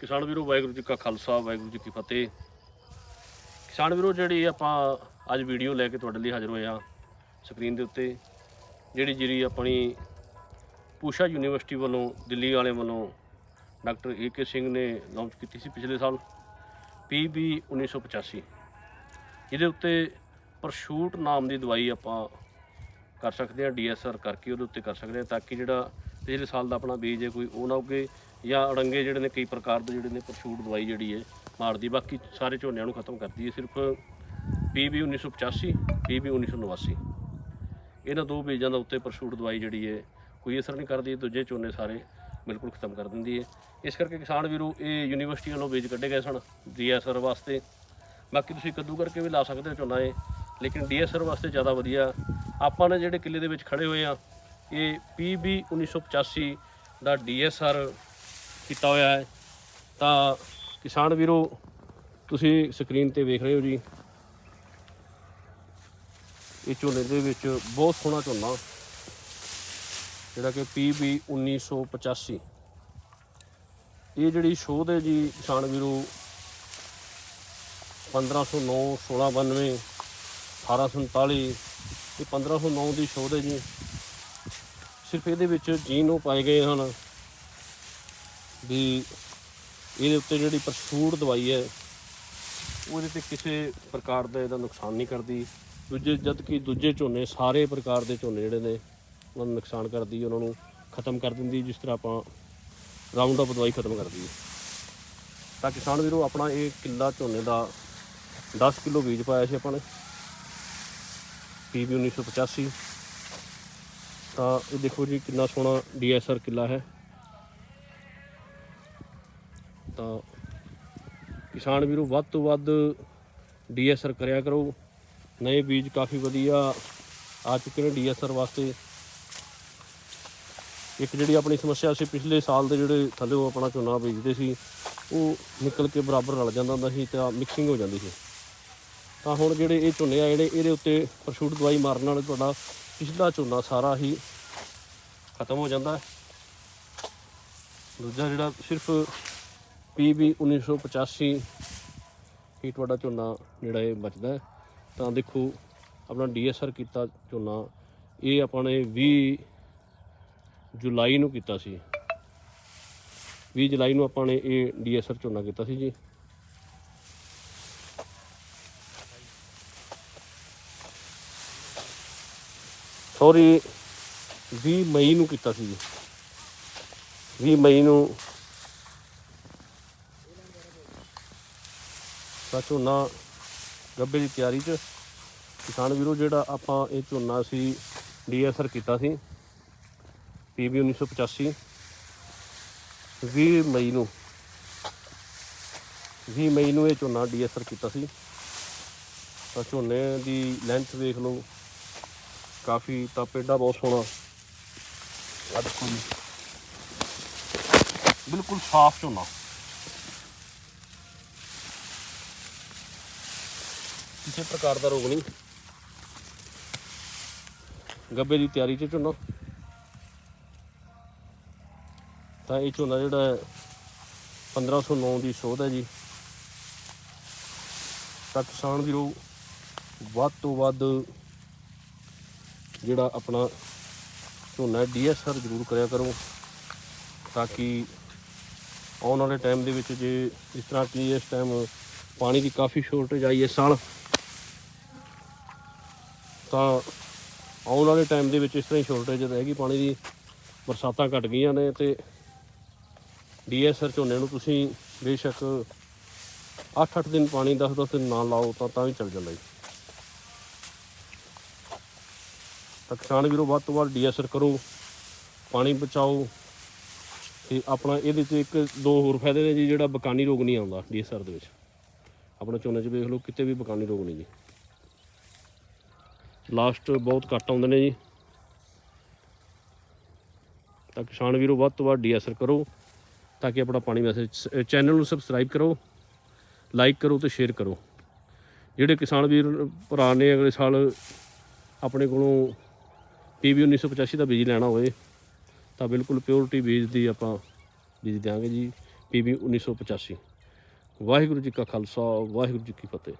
ਕਿਸਾਨ ਵੀਰੋ, ਵਾਹਿਗੁਰੂ ਜੀ ਕਾ ਖਾਲਸਾ, ਵਾਹਿਗੁਰੂ ਜੀ ਕੀ ਫਤਿਹ। ਕਿਸਾਨ ਵੀਰੋ, ਜਿਹੜੀ ਆਪਾਂ ਅੱਜ ਵੀਡੀਓ ਲੈ ਕੇ ਤੁਹਾਡੇ ਲਈ ਹਾਜ਼ਰ ਹੋਏ ਆ ਸਕਰੀਨ ਦੇ ਉੱਤੇ, ਜਿਹੜੀ ਜਿਹੜੀ ਆਪਣੀ ਪੂਸ਼ਾ ਯੂਨੀਵਰਸਿਟੀ ਵੱਲੋਂ, ਦਿੱਲੀ ਵਾਲੇ ਵੱਲੋਂ ਡਾਕਟਰ ਏ ਕੇ ਸਿੰਘ ਨੇ ਲਾਂਚ ਕੀਤੀ ਸੀ ਪਿਛਲੇ ਸਾਲ ਪੀਬੀ 1985 ਜਿਹਦੇ ਉੱਤੇ ਪਰਸ਼ੂਟ ਨਾਮ ਦੀ ਦਵਾਈ ਆਪਾਂ ਕਰ ਸਕਦੇ ਹਾਂ ਡੀਐਸਆਰ ਕਰਕੇ ਉਹਦੇ ਉੱਤੇ ਕਰ ਸਕਦੇ ਹਾਂ, ਤਾਂ ਕਿ ਜਿਹੜਾ ਪਿਛਲੇ ਸਾਲ ਦਾ ਆਪਣਾ ਬੀਜ ਹੈ ਕੋਈ ਉਹ ਨਾ ਉੱਗੇ। ਜਾਂ ਅੜੰਗੇ ਜਿਹੜੇ ਨੇ ਕਈ ਪ੍ਰਕਾਰ ਦੇ ਜਿਹੜੇ ਨੇ ਪਰਸ਼ੂਟ ਦਵਾਈ ਜਿਹੜੀ ਹੈ, ਮਾਰਦੀ ਬਾਕੀ ਸਾਰੇ ਝੋਨਿਆਂ ਨੂੰ ਖਤਮ ਕਰਦੀ ਹੈ ਸਿਰਫ ਪੀਬੀ 1985 ਪੀਬੀ 1989 ਇਹਨਾਂ ਦੋ ਬੀਜਾਂ ਦਾ ਉੱਤੇ ਪਰਸ਼ੂਟ ਦਵਾਈ ਜਿਹੜੀ ਹੈ, ਕੋਈ ਅਸਰ ਨਹੀਂ ਕਰਦੀ, ਦੂਜੇ ਝੋਨੇ ਸਾਰੇ ਬਿਲਕੁਲ ਖਤਮ ਕਰ ਦਿੰਦੀ ਹੈ। ਇਸ ਕਰਕੇ ਕਿਸਾਨ ਵੀਰੋ, ਇਹ ਯੂਨੀਵਰਸਿਟੀ ਵੱਲੋਂ ਬੀਜ ਕੱਢੇ ਗਏ ਸਨ ਡੀਐਸਆਰ ਵਾਸਤੇ। ਬਾਕੀ ਤੁਸੀਂ ਕੱਦੂ ਕਰਕੇ ਵੀ ਲਾ ਸਕਦੇ ਹੋ ਝੋਨਾ ਇਹ, ਲੇਕਿਨ ਡੀਐਸਆਰ ਵਾਸਤੇ ਜ਼ਿਆਦਾ ਵਧੀਆ। ਆਪਾਂ ਨੇ ਜਿਹੜੇ ਕਿੱਲੇ ਦੇ ਵਿੱਚ ਖੜੇ ਹੋਏ ਆ ਇਹ ਪੀਬੀ 1985 ਦਾ ਡੀਐਸਆਰ ਕੀਤਾ ਹੋਇਆ ਹੈ। ਤਾਂ ਕਿਸਾਨ ਵੀਰੋ, ਤੁਸੀਂ ਸਕਰੀਨ ਤੇ ਵੇਖ ਰਹੇ ਹੋ ਜੀ। ਇਹ ਝੋਨੇ ਦੇ ਵਿੱਚ ਬਹੁਤ ਸੋਹਣਾ ਝੋਨਾ, ਜਿਹੜਾ ਕਿ PB 1985 ਇਹ ਜਿਹੜੀ ਸ਼ੋਧ ਹੈ ਜੀ ਕਿਸਾਨ ਵੀਰੋ 1509 1692 1839 ਇਹ 1509 ਦੀ ਸ਼ੋਧ ਹੈ ਜੀ। ਸਿਰਫ ਇਹਦੇ ਵਿੱਚ ਜੀਨ ਉਹ ਪਾਏ ਗਏ ਹਨ। ਵੀ ਇਹਦੇ ਉੱਤੇ ਜਿਹੜੀ ਪਰਸ਼ੂਟ ਦਵਾਈ ਹੈ, ਉਹਦੇ ਤੇ ਕਿਸੇ ਪ੍ਰਕਾਰ ਦਾ ਇਹਦਾ ਨੁਕਸਾਨ ਨਹੀਂ ਕਰਦੀ। ਦੂਜੇ ਜਦ ਕਿ ਦੂਜੇ ਝੋਨੇ, ਸਾਰੇ ਪ੍ਰਕਾਰ ਦੇ ਝੋਨੇ ਜਿਹੜੇ ਨੇ, ਉਹਨਾਂ ਨੂੰ ਨੁਕਸਾਨ ਕਰਦੀ ਉਹਨਾਂ ਨੂੰ ਖਤਮ ਕਰ ਦਿੰਦੀ ਜਿਸ ਤਰ੍ਹਾਂ ਆਪਾਂ ਰਾਉਂਡ ਅਪ ਦਵਾਈ ਖਤਮ ਕਰਦੀ ਹੈ ਤਾਂ ਕਿਸਾਨ ਵੀਰੋ, ਆਪਣਾ ਇਹ ਕਿੱਲਾ ਝੋਨੇ ਦਾ 10 ਕਿਲੋ ਬੀਜ ਪਾਇਆ ਸੀ ਆਪਾਂ ਨੇ ਪੀਬੀ 1985 ਤਾਂ ਇਹ ਦੇਖੋ ਜੀ, ਕਿੰਨਾ ਸੋਹਣਾ ਡੀਐਸਆਰ ਕਿੱਲਾ ਹੈ। ਤਾਂ ਕਿਸਾਨ ਵੀਰੋ, ਵੱਧ ਤੋਂ ਵੱਧ ਡੀਐਸਆਰ ਕਰਿਆ ਕਰੋ। ਨਵੇਂ ਬੀਜ ਕਾਫੀ ਵਧੀਆ ਆ ਚੁੱਕੇ ਨੇ ਡੀਐਸਆਰ ਵਾਸਤੇ। ਇੱਕ ਜਿਹੜੀ ਆਪਣੀ ਸਮੱਸਿਆ ਸੀ, ਪਿਛਲੇ ਸਾਲ ਦੇ ਜਿਹੜੇ ਥੱਲੇ ਉਹ ਆਪਣਾ ਝੋਨਾ ਬੀਜਦੇ ਸੀ, ਉਹ ਨਿਕਲ ਕੇ ਬਰਾਬਰ ਰਲ ਜਾਂਦਾ ਹੁੰਦਾ ਸੀ ਤਾਂ ਮਿਕਸਿੰਗ ਹੋ ਜਾਂਦੀ ਸੀ। ਤਾਂ ਹੁਣ ਜਿਹੜੇ ਇਹ ਝੋਨੇ ਆ, ਜਿਹੜੇ ਇਹਦੇ ਉੱਤੇ ਪਰਸ਼ੂਟ ਦਵਾਈ ਮਾਰਨ ਨਾਲ ਤੁਹਾਡਾ ਪਿਛਲਾ ਝੋਨਾ ਸਾਰਾ ਹੀ ਖਤਮ ਹੋ ਜਾਂਦਾ। ਦੂਜਾ ਜਿਹੜਾ ਸਿਰਫ PB 1985 ਹੀ ਤੁਹਾਡਾ ਝੋਨਾ ਜਿਹੜਾ ਇਹ ਬਚਦਾ ਤਾਂ ਦੇਖੋ, ਆਪਣਾ ਡੀਐਸਆਰ ਕੀਤਾ ਝੋਨਾ। ਇਹ ਆਪਾਂ ਨੇ 20 ਜੁਲਾਈ ਨੂੰ ਕੀਤਾ ਸੀ। 20 ਜੁਲਾਈ ਨੂੰ ਆਪਾਂ ਨੇ ਇਹ ਡੀਐਸਆਰ ਝੋਨਾ ਕੀਤਾ ਸੀ ਜੀ। ਸੌਰੀ 20 ਮਈ ਨੂੰ ਕੀਤਾ ਸੀ ਜੀ। 20 ਮਈ ਨੂੰ ਤਾਂ ਝੋਨਾ ਗੱਬੇ ਦੀ ਤਿਆਰੀ 'ਚ। ਕਿਸਾਨ ਵੀਰੋ, ਜਿਹੜਾ ਆਪਾਂ ਇਹ ਝੋਨਾ ਸੀ, ਡੀਐਸਆਰ ਕੀਤਾ ਸੀ ਪੀਬੀ 1985 20 ਮਈ ਨੂੰ 20 ਮਈ ਨੂੰ ਇਹ ਝੋਨਾ ਡੀਐਸਆਰ ਕੀਤਾ ਸੀ। ਤਾਂ ਝੋਨੇ ਦੀ ਲੈਂਥ ਦੇਖ ਲਓ, ਕਾਫੀ ਤਾਂ ਪੇਡਾ ਬਹੁਤ ਸੋਹਣਾ। ਆ ਦੇਖੋ ਜੀ। ਬਿਲਕੁਲ ਸਾਫ਼ ਝੋਨਾ। ਕਿਸੇ ਪ੍ਰਕਾਰ ਦਾ ਰੋਗ ਨਹੀਂ। ਗੱਬੇ ਦੀ ਤਿਆਰੀ 'ਚ ਝੋਨਾ ਤਾਂ ਇਹ ਝੋਨਾ ਜਿਹੜਾ ਹੈ 1509 ਦੀ ਸੋਧ ਹੈ ਜੀ। ਤਾਂ ਕਿਸਾਨ ਵੀਰੋ, ਵੱਧ ਤੋਂ ਵੱਧ ਜਿਹੜਾ ਆਪਣਾ ਝੋਨਾ ਡੀਐਸਆਰ ਜ਼ਰੂਰ ਕਰਿਆ ਕਰੋ। ਤਾਂ ਕਿ ਆਉਣ ਵਾਲੇ ਟਾਈਮ ਦੇ ਵਿੱਚ ਜੇ ਇਸ ਤਰ੍ਹਾਂ ਕਿ ਇਸ ਟਾਈਮ ਪਾਣੀ ਦੀ ਕਾਫੀ ਸ਼ੋਰਟੇਜ ਆਈ ਇਸ ਸਾਲ ਤਾਂ ਆਉਣ ਵਾਲੇ ਟਾਈਮ ਦੇ ਵਿੱਚ ਇਸ ਤਰ੍ਹਾਂ ਹੀ ਸ਼ੋਰਟੇਜ ਰਹੇਗੀ ਪਾਣੀ ਦੀ ਬਰਸਾਤਾਂ ਘਟ ਗਈਆਂ ਨੇ ਤੇ ਡੀਐਸਆਰ ਝੋਨੇ ਨੂੰ ਤੁਸੀਂ ਬੇਸ਼ੱਕ 8-8 ਦਿਨ ਪਾਣੀ 10-10 ਦਿਨ ਨਾ ਲਾਓ ਤਾਂ ਤਾਂ ਵੀ ਚੱਲ ਜਾਂਦਾ ਜੀ। ਤਾਂ ਕਿਸਾਨ ਵੀਰੋ, ਵੱਧ ਤੋਂ ਵੱਧ ਡੀਐਸਆਰ ਕਰੋ, ਪਾਣੀ ਬਚਾਓ ਤੇ ਆਪਣਾ ਇਹਦੇ 'ਚ ਇੱਕ ਦੋ ਹੋਰ ਫਾਇਦੇ ਨੇ ਜੀ, ਜਿਹੜਾ ਬਕਾਨੀ ਰੋਗ ਨਹੀਂ ਆਉਂਦਾ ਡੀਐਸਆਰ ਦੇ ਵਿੱਚ। ਆਪਣੇ ਝੋਨੇ 'ਚ ਵੇਖ ਲਓ, ਕਿਤੇ ਵੀ ਬਕਾਨੀ ਰੋਗ ਨਹੀਂ ਜੀ। ਲਾਸਟ ਬਹੁਤ ਘੱਟ ਆਉਂਦੇ ਨੇ ਜੀ। ਤਾਂ ਕਿਸਾਨ ਵੀਰੋ, ਵੱਧ ਤੋਂ ਵੱਧ ਡੀਐਸਆਰ ਕਰੋ, ਤਾਂ ਕਿ ਆਪਣਾ ਪਾਣੀ ਮੈਸੇਜ ਚੈਨਲ ਨੂੰ ਸਬਸਕ੍ਰਾਈਬ ਕਰੋ ਲਾਈਕ ਕਰੋ ਤੇ ਸ਼ੇਅਰ ਕਰੋ। ਜਿਹੜੇ ਕਿਸਾਨ ਵੀਰ, ਭਰਾ ਨੇ ਅਗਲੇ ਸਾਲ ਆਪਣੇ ਕੋਲੋਂ ਪੀਬੀ 1985 ਦਾ ਬੀਜ ਲੈਣਾ ਹੋਵੇ, ਤਾਂ ਬਿਲਕੁਲ ਪਿਓਰਿਟੀ ਬੀਜ ਦੀ ਆਪਾਂ ਬੀਜ ਦਿਆਂਗੇ ਜੀ PB 1985 ਵਾਹਿਗੁਰੂ ਜੀ ਕਾ ਖਾਲਸਾ, ਵਾਹਿਗੁਰੂ ਜੀ ਕੀ ਫਤਿਹ।